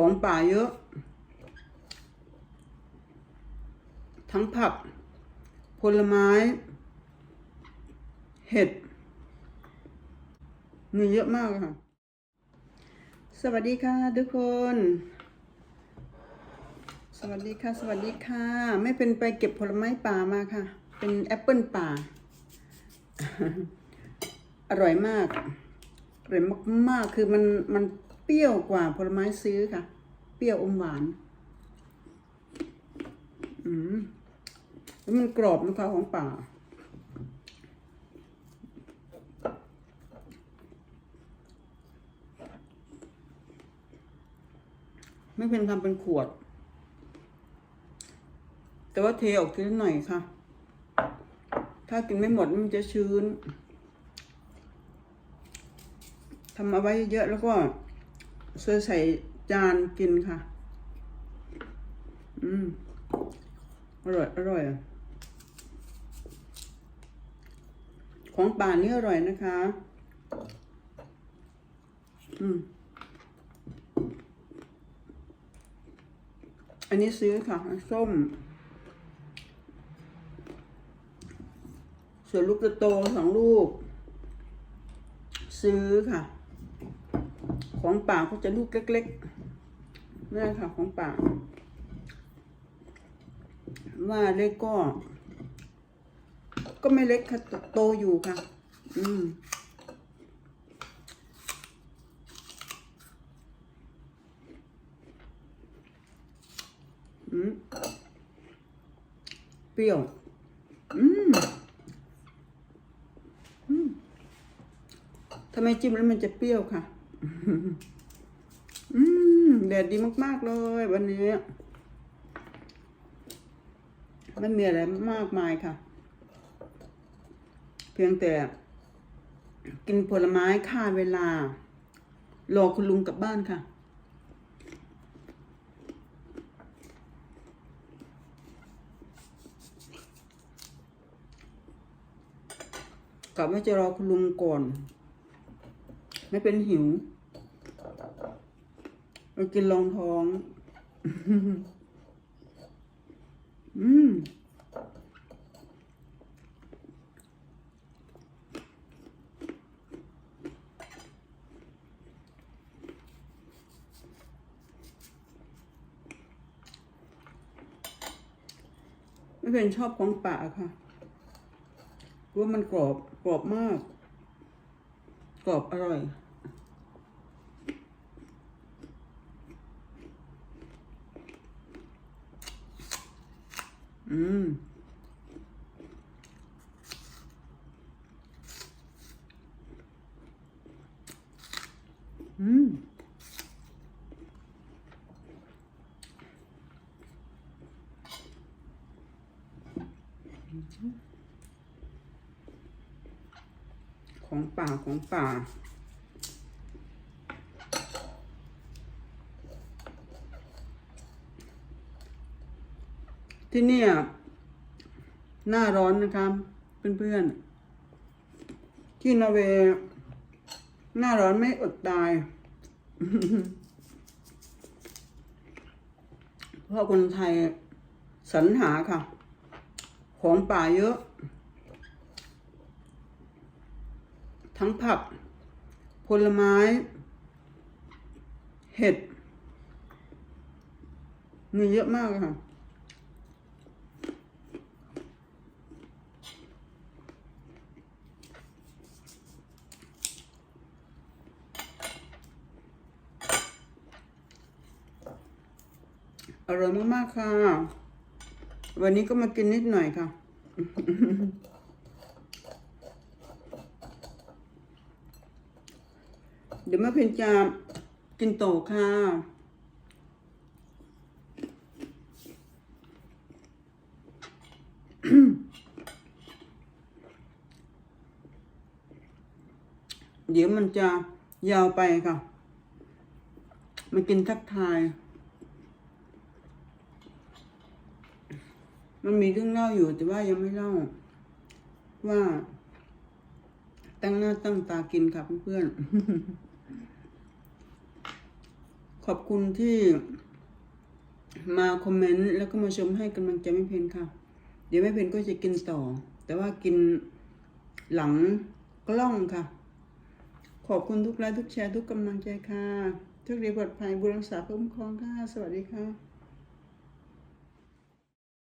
ของป่าเยอะ ทั้งผัก ผลไม้ เห็ด มีเยอะมากค่ะ สวัสดีค่ะทุกคน สวัสดีค่ะ สวัสดีค่ะ ไม่เป็นไปเก็บผลไม้ป่ามาค่ะ เป็นแอปเปิลป่า อร่อยมากอร่อยมากๆ คือมันมัน ปรี้ยวกว่าผลไม้ซื้อค่ะ เปรี้ยวอมหวาน อืมแล้วมันกรอบนะคะของป่า ไม่เป็นทำเป็นขวด แต่ว่าเทออกทีละหน่อยค่ะ ถ้ากินไม่หมดมันจะชื้นทำเอาไว้เยอะแล้วก็ เสื้อใส่จานกินค่ะ อืม อร่อย อร่อยอะของป่านี่อร่อยนะคะ อืม อันนี้ซื้อค่ะ ส้ม ส่วนลูกโตสองลูก ซื้อค่ะ ของป่าก็จะลูกเล็กๆนี่ค่ะของป่า ว่าเล็กก็ ก็ไม่เล็กค่ะโตอยู่ค่ะ อืมอืมเปรี้ยวอืมอืมทำไมจิ้มแล้วมันจะเปรี้ยวค่ะ อืมแดดดีมาก ๆ เลย วันนี้ไม่มีอะไรมากมายค่ะ เพียงแต่ กินผลไม้ค่าเวลา รอคุณลุงกลับบ้านค่ะ กลับว่าจะรอคุณลุงก่อน ไม่เป็นหิวไปกินรองท้อง อืมไม่เป็นชอบของป่าค่ะว่ามันกรอบ กรอบมาก กรอบอร่อย อืม อืม ของป่าของป่า ที่นี่หน้าร้อนนะครับเพื่อนๆ ที่นอร์เวย์หน้าร้อนไม่อดตายเพราะคนไทยสรรหาค่ะ ของป่าเยอะ ทั้งผัก ผลไม้ เห็ด มีเยอะมากค่ะ อร่อยมากๆค่ะ วันนี้ก็มากินนิดหน่อยค่ะ เดี๋ยวแม่เพนจะกินโตค่ะเดี๋ยวมันจะยาวไปค่ะ มากินทักทาย มันมีเรื่องเล่าอยู่แต่ว่ายังไม่เล่า ว่า ตั้งหน้าตั้งตากินค่ะเพื่อนๆขอบคุณที่มาคอมเมนต์แล้วก็มาชมให้กำลังใจแม่เพนค่ะ เดี๋ยวแม่เพนก็จะกินต่อ แต่ว่ากินหลังกล้องค่ะ ขอบคุณทุกไลค์ทุกแชร์ทุกกำลังใจค่ะทุกดีปลอดภัยบุรักษาคุ้มครองค่ะ สวัสดีค่ะ